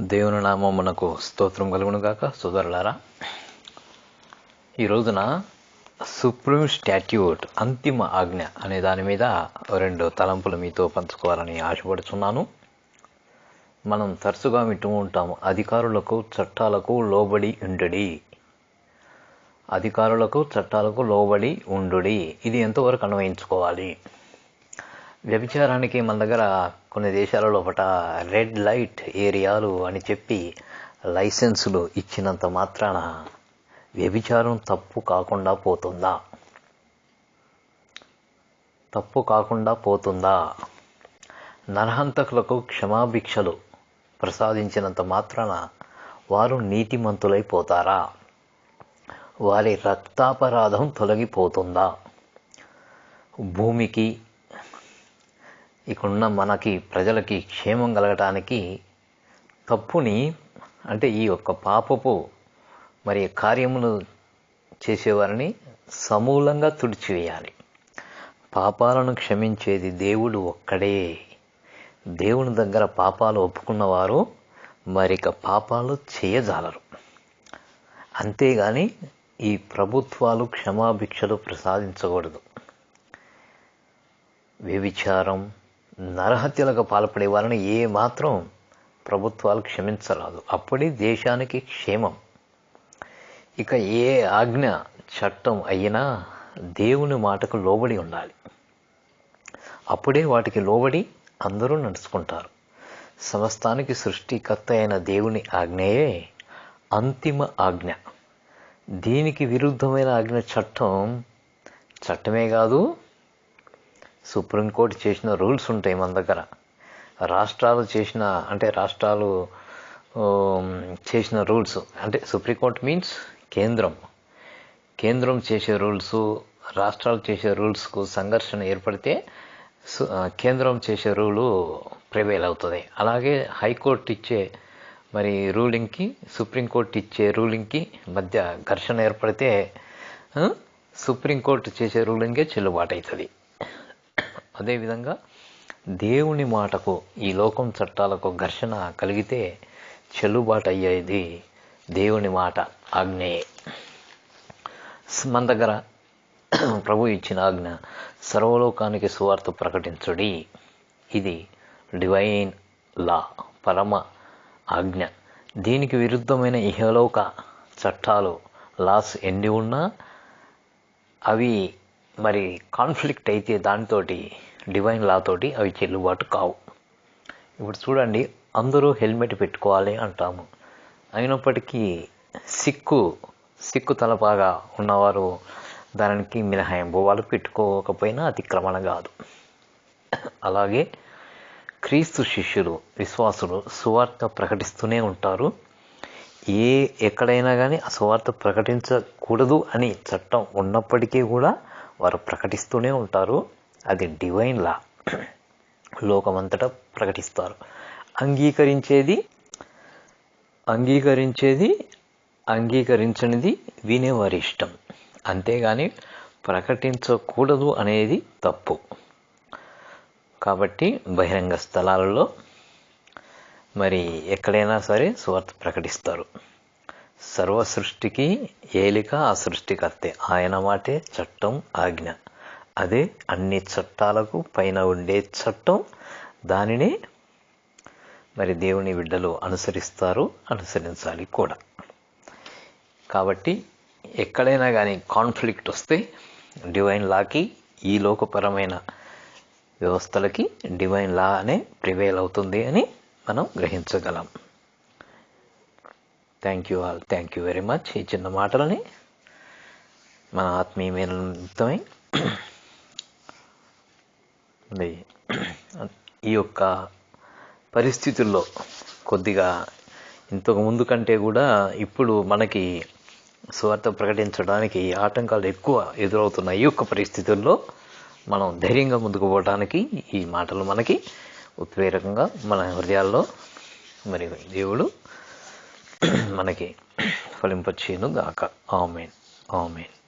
దేవుని నామం మనకు స్తోత్రం కలుగును గాక సోదరులారా. ఈ రోజున సుప్రీం స్టాట్యూట్ అంతిమ ఆజ్ఞ అనే దాని మీద రెండు తలంపులు మీతో పంచుకోవాలని ఆశపడుచున్నాను. మనం తరచుగా వింటూ ఉంటాము అధికారులకు చట్టాలకు లోబడి ఉండుడి. అధికారులకు చట్టాలకు లోబడి ఉండుడి. ఇది ఎంతవరకు అన్వయించుకోవాలి? వ్యభిచారానికి మన దగ్గర కొన్ని దేశాల లోపల రెడ్ లైట్ ఏరియాలు అని చెప్పి లైసెన్సులు ఇచ్చినంత మాత్రాన వ్యభిచారం తప్పు కాకుండా పోతుందా? తప్పు కాకుండా పోతుందా? నరహంతకులకు క్షమాభిక్షలు ప్రసాదించినంత మాత్రాన వారు నీతిమంతులైపోతారా వారి రక్తాపరాధం తొలగిపోతుందా? భూమికి ఇక్కడున్న మనకి ప్రజలకి క్షేమం కలగటానికి తప్పుని అంటే ఈ యొక్క పాపపు మరి కార్యములు చేసేవారిని సమూలంగా తుడిచివేయాలి. పాపాలను క్షమించేది దేవుడు ఒక్కడే. దేవుని దగ్గర పాపాలు ఒప్పుకున్నవారు మరిక పాపాలు చేయజాలరు. అంతేగాని ఈ ప్రభుత్వాలు క్షమాభిక్షలు ప్రసాదించకూడదు. వ్యభిచారం నరహత్యలకు పాల్పడే వారిని ఏ మాత్రం ప్రభుత్వాలు క్షమించరాదు. అప్పుడే దేశానికి క్షేమం. ఇక ఏ ఆజ్ఞ చట్టం అయినా దేవుని మాటకు లోబడి ఉండాలి. అప్పుడే వాటికి లోబడి అందరూ నడుచుకుంటారు. సమస్తానికి సృష్టికర్త అయిన దేవుని ఆజ్ఞయే అంతిమ ఆజ్ఞ. దీనికి విరుద్ధమైన ఆజ్ఞ చట్టం చట్టమే కాదు సుప్రీంకోర్టు చేసిన రూల్స్ ఉంటాయి మన దగ్గర. రాష్ట్రాలు చేసిన అంటే రాష్ట్రాలు చేసిన రూల్స్. అంటే సుప్రీంకోర్టు మీన్స్ కేంద్రం. కేంద్రం చేసే రూల్స్ రాష్ట్రాలు చేసే రూల్స్కు సంఘర్షణ ఏర్పడితే కేంద్రం చేసే రూలు ప్రివేల్ అవుతుంది. అలాగే హైకోర్టు ఇచ్చే మరి రూలింగ్కి సుప్రీంకోర్టు ఇచ్చే రూలింగ్కి మధ్య ఘర్షణ ఏర్పడితే సుప్రీంకోర్టు చేసే రూలింగే చెల్లుబాటు అవుతుంది అదేవిధంగా దేవుని మాటకు ఈ లోకం చట్టాలకు ఘర్షణ కలిగితే చెల్లుబాటు అయ్యేది దేవుని మాట ఆజ్ఞయే మన దగ్గర ప్రభు ఇచ్చిన ఆజ్ఞ సర్వలోకానికి సువార్త ప్రకటించుడి. ఇది డివైన్ లా పరమ ఆజ్ఞ. దీనికి విరుద్ధమైన ఇహలోక చట్టాలు లాస్ ఎన్ని ఉన్నా అవి మరి కాన్ఫ్లిక్ట్ అయితే దానితోటి డివైన్ లా తోటి అవి చెల్లుబాటు కావు. ఇప్పుడు చూడండి అందరూ హెల్మెట్ పెట్టుకోవాలి అంటాము. అయినప్పటికీ సిక్కు సిక్కు తలపాగా ఉన్నవారు దానికి మినహాయింపు వాళ్ళు పెట్టుకోకపోయినా అతిక్రమణ కాదు. అలాగే క్రీస్తు శిష్యులు విశ్వాసులు సువార్త ప్రకటిస్తూనే ఉంటారు. ఏ ఎక్కడైనా కానీ ఆ సువార్త ప్రకటించకూడదు అని చట్టం ఉన్నప్పటికీ కూడా వారు ప్రకటిస్తూనే ఉంటారు. అది డివైన్ లా లోకమంతటా ప్రకటిస్తారు. అంగీకరించేది అంగీకరించేది అంగీకరించనిది వినేవారి ఇష్టం. అంతేగాని ప్రకటించకూడదు అనేది తప్పు. కాబట్టి బహిరంగ స్థలాలలో మరి ఎక్కడైనా సరే సువార్త ప్రకటిస్తారు. సర్వ సృష్టికి ఏలిక ఆ సృష్టికర్తే ఆయన మాటే చట్టం ఆజ్ఞ. అదే అన్ని చట్టాలకు పైన ఉండే చట్టం. దానిని మరి దేవుని బిడ్డలు అనుసరిస్తారు అనుసరించాలి కూడా. కాబట్టి ఎక్కడైనా కానీ కాన్ఫ్లిక్ట్ వస్తే డివైన్ లాకి ఈ లోకపరమైన వ్యవస్థలకి డివైన్ లా అనే ప్రివేల్ అవుతుంది అని మనం గ్రహించగలం. Thank you all thank you very much ఈ చిన్న మాటలని మన ఆత్మీయమైన ఈ యొక్క పరిస్థితుల్లో కొద్దిగా ఇంతకు ముందు కంటే కూడా ఇప్పుడు మనకి స్వార్థ ప్రకటించడానికి ఆటంకాలు ఎక్కువ ఎదురవుతున్నాయి. ఈ యొక్క పరిస్థితుల్లో మనం ధైర్యంగా ముందుకు పోవడానికి ఈ మాటలు మనకి ఉత్ప్రేరకంగా మన హృదయాల్లో మరి దేవుడు మనకి ఫలింపచ్చేను గాక ఆమెన్. ఆమెన్.